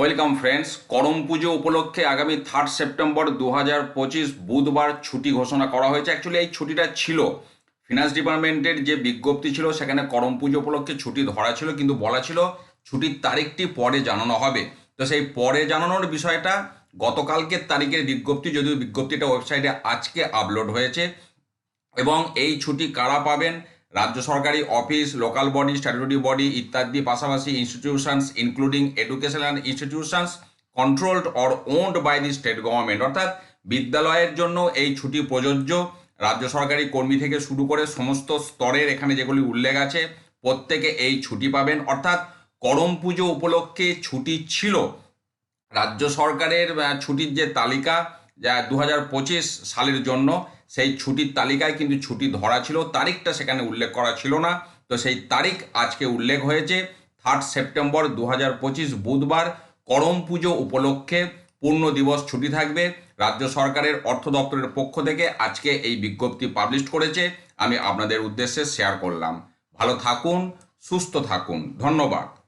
Welcome friends, করম পুজো উপলক্ষে আগামী third September দু হাজার পঁচিশ বুধবার ছুটি ঘোষণা করা হয়েছে। অ্যাকচুয়ালি এই ছুটিটা ছিল। ফিনান্স ডিপার্টমেন্টের যে বিজ্ঞপ্তি ছিল, সেখানে করম পুজো উপলক্ষে ছুটি ধরা ছিল, কিন্তু বলা ছিল ছুটির তারিখটি পরে জানানো হবে। তো সেই পরে জানানোর বিষয়টা গতকালকের তারিখের বিজ্ঞপ্তি, যদিও বিজ্ঞপ্তিটা ওয়েবসাইটে আজকে আপলোড হয়েছে। এবং এই ছুটি কারা পাবেন রাজ্য সরকারি office local body statutory body ইত্যাদি পাশাপাশি institutions including education and institutions controlled or owned by the state government অর্থাৎ বিদ্যালয়ের জন্য এই ছুটি প্রযোজ্য। রাজ্য সরকারি কর্মী থেকে শুরু করে সমস্ত স্তরের এখানে যেগুলি উল্লেখ আছে, প্রত্যেকে এই ছুটি পাবেন। অর্থাৎ করম পুজো উপলক্ষে ছুটি ছিল। রাজ্য সরকারের ছুটির যে তালিকা যা দু হাজার পঁচিশ সালের জন্য সেই ছুটির তালিকায় কিন্তু ছুটি ধরা ছিল, তারিখটা সেখানে উল্লেখ করা ছিল না। তো সেই তারিখ আজকে উল্লেখ হয়েছে থার্ড সেপ্টেম্বর দু হাজার পঁচিশ বুধবার, করম পুজো উপলক্ষে পূর্ণ দিবস ছুটি থাকবে। রাজ্য সরকারের অর্থ দপ্তরের পক্ষ থেকে আজকে এই বিজ্ঞপ্তি পাবলিশ করেছে, আমি আপনাদের উদ্দেশ্যে শেয়ার করলাম। ভালো থাকুন, সুস্থ থাকুন। ধন্যবাদ।